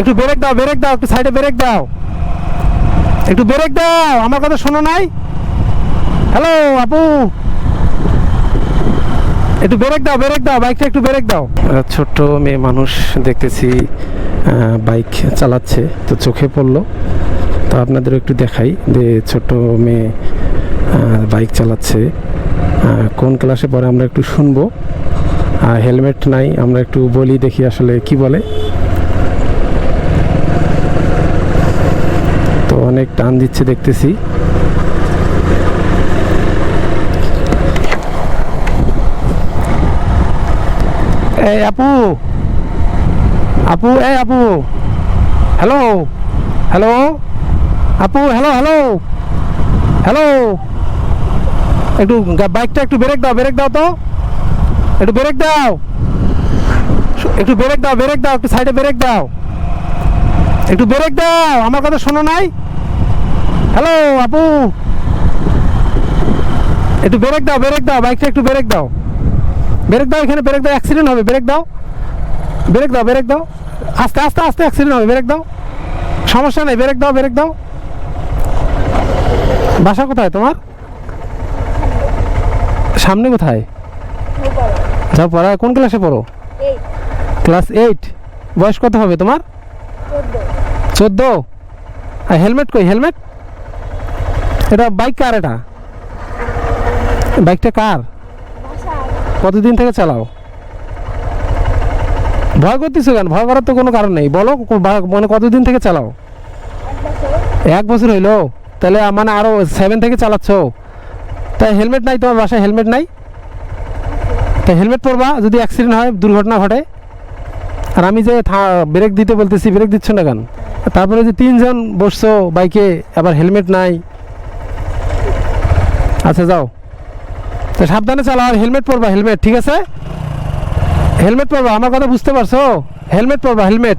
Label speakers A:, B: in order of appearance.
A: একটু ব্রেক দাও ব্রেক দাও, একটু সাইডে ব্রেক দাও। একটু ব্রেক দাও, আমার কথা শোনো নাই? হ্যালো আপু। একটু ব্রেক দাও ব্রেক দাও, বাইকটা একটু ব্রেক দাও। ছোট্ট মেয়ে মানুষ দেখতেছি বাইক চালাচ্ছে, তো চোখে পড়ল। তো আপনাদের একটু দেখাই যে ছোট্ট মেয়ে বাইক চালাচ্ছে। কোন ক্লাসে পরে আমরা একটু শুনব। হেলমেট নাই, আমরা একটু বলি দেখি আসলে কি বলে তো অনেক টান দিচ্ছে দেখতেছি। এই আপু আপু, এই আপু, হ্যালো হ্যালো, আপু, হ্যালো হ্যালো হ্যালো, একটু বাইকটা একটু ব্রেক দাও ব্রেক দাও তো, একটু ব্রেক দাও, একটু ব্রেক দাও ব্রেক দাও, একটু সাইডে ব্রেক দাও, একটু ব্রেক দাও, আমার কথা শোনো নাই? হ্যালো আপু একটু ব্রেক দাও ব্রেক দাও বাইকটা একটু ব্রেক দাও। ব্রেক দাও এখানে ব্রেক দাও অ্যাক্সিডেন্ট হবে ব্রেক দাও। ব্রেক দাও ব্রেক দাও। আস্তে আস্তে আস্তে অ্যাক্সিডেন্ট হবে ব্রেক দাও। সমস্যা নেই ব্রেক দাও ব্রেক দাও। বাসা কোথায় তোমার? সামনে কোথায়? যাও পড়া কোন ক্লাসে পড়ো? ক্লাস এইট বয়স কত হবে তোমার?
B: চোদ্দ।
A: আর হেলমেট কই হেলমেট এটা বাইক কার এটা? বাইকটা কার? কতদিন থেকে চালাও? ভয় করতেছো কেন? ভয় করার তো কোনো কারণ নেই। বলো মানে কতদিন থেকে চালাও?
B: এক বছর
A: হইল? তাহলে মানে আরও সেভেন থেকে চালাচ্ছ? তাই হেলমেট নাই তোমার বাসায়? হেলমেট নাই? তাই হেলমেট পরবা, যদি অ্যাক্সিডেন্ট হয়, দুর্ঘটনা ঘটে। আর আমি যে ব্রেক দিতে বলতেছি ব্রেক দিচ্ছ না কেন? তারপরে যে তিনজন বসছো বাইকে আবার হেলমেট নাই। আচ্ছা যাও। তো সাবধানে চালাও, আর হেলমেট পরবা, হেলমেট, ঠিক আছে? হেলমেট পরবা, আমার কথা বুঝতে পারছ? হেলমেট পরবা, হেলমেট।